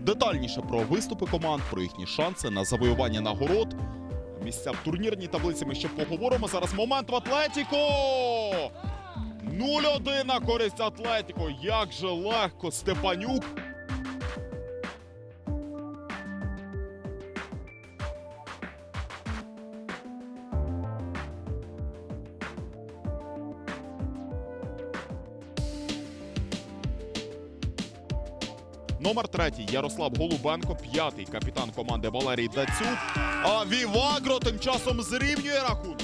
Детальніше про виступи команд, про їхні шанси на завоювання нагород. Місця в турнірній таблиці ми ще поговоримо. Зараз момент в Атлетіко! 0-1 на користь Атлетіко. Як же легко Степанюк. Номер третій Ярослав Голубенко, п'ятий капітан команди Валерій Дацюк. А Вівагро тим часом зрівнює рахунок.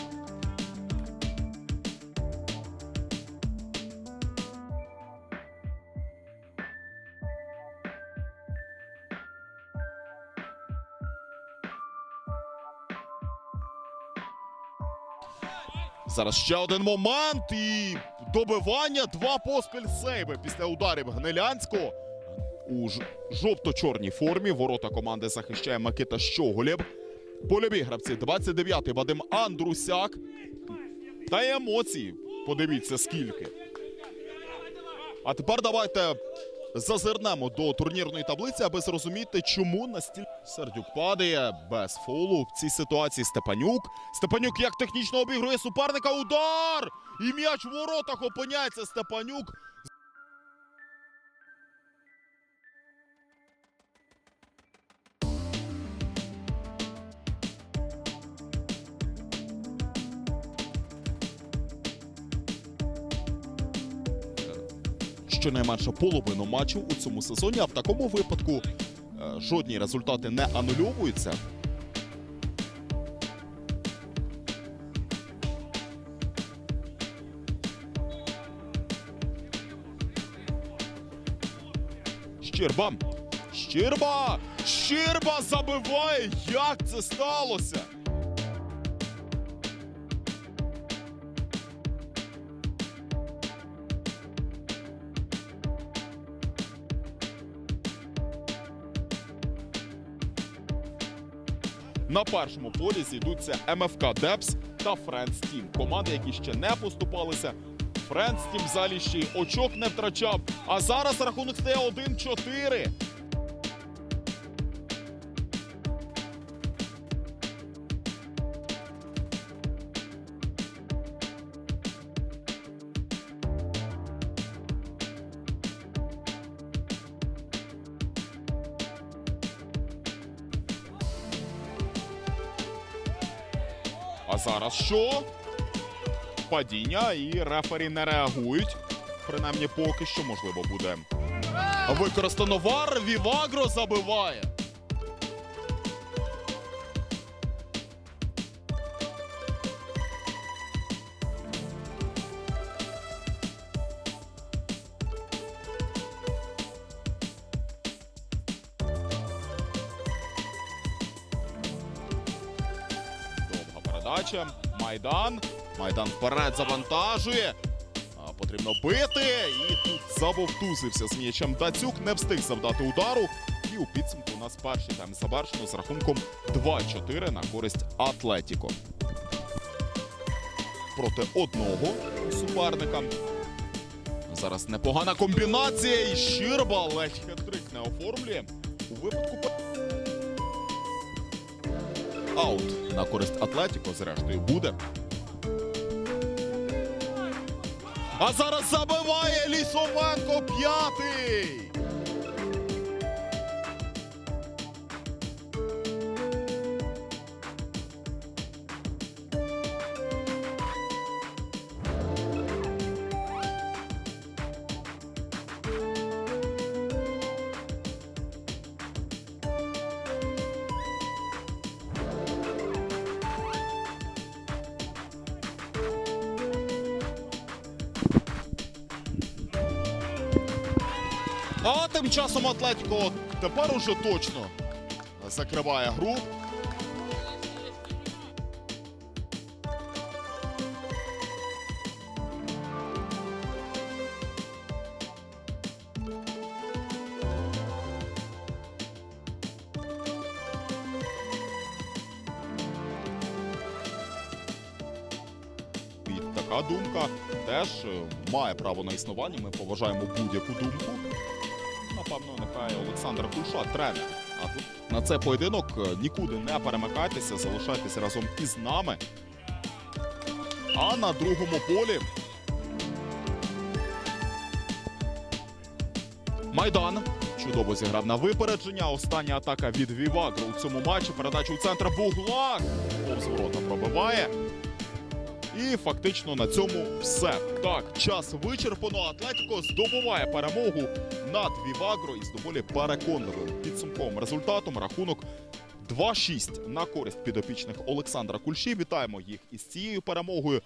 Зараз ще один момент і добивання. Два поспіль сейви після ударів Гнилянського. У жовто-чорній формі ворота команди захищає Микита Щоголєв. Польові гравці 29-й Вадим Андрусяк. Та й емоції. Подивіться скільки. А тепер давайте зазирнемо до турнірної таблиці, аби зрозуміти, чому настільки Сердюк падає без фолу в цій ситуації. Степанюк. Степанюк як технічно обігрує суперника. Удар! І м'яч в воротах опиняється Степанюк. Щонайменше половину матчів у цьому сезоні. А в такому випадку е, жодні результати не анульовуються. Щерба. Щерба! Щерба забиває! Як це сталося? На першому полі зійдуться МФК Депс та Френс Тім. Команди, які ще не поступалися. Френс Тім взагалі ще й очок не втрачав. А зараз рахунок стає 1-4. А зараз що? Падіння і рефері не реагують. Принаймні поки що можливо буде. Використано вар. Вівагро забиває. Передача. Майдан. Майдан вперед завантажує. Потрібно бити. І тут забовтузився з м'ячем. Дацюк не встиг завдати удару. І у підсумку у нас перший тайм завершено з рахунком 2-4 на користь Атлетіко. Проти одного суперника. Зараз непогана комбінація. І Щирба ледь хетрик не оформлює. У випадку аут на користь Атлетіко, зрештою, буде. А зараз забиває Лісовенко п'ятий. А тим часом Атлетіко тепер уже точно закриває гру. Така думка теж має право на існування. Ми поважаємо будь-яку думку. Напевно, нехай Олександр Кулша, тренер. А тут на цей поєдинок е, нікуди не перемикайтеся, залишайтеся разом із нами. А на другому полі Майдан чудово зіграв на випередження. Остання атака від Вівагро у цьому матчі. Передача у центр Буглак. Повз пробиває. І фактично на цьому все. Так, час вичерпано. Атлетико здобуває перемогу над Вівагро із доволі переконливим підсумковим результатом. Рахунок 2-6 на користь підопічних Олександра Кульші. Вітаємо їх із цією перемогою.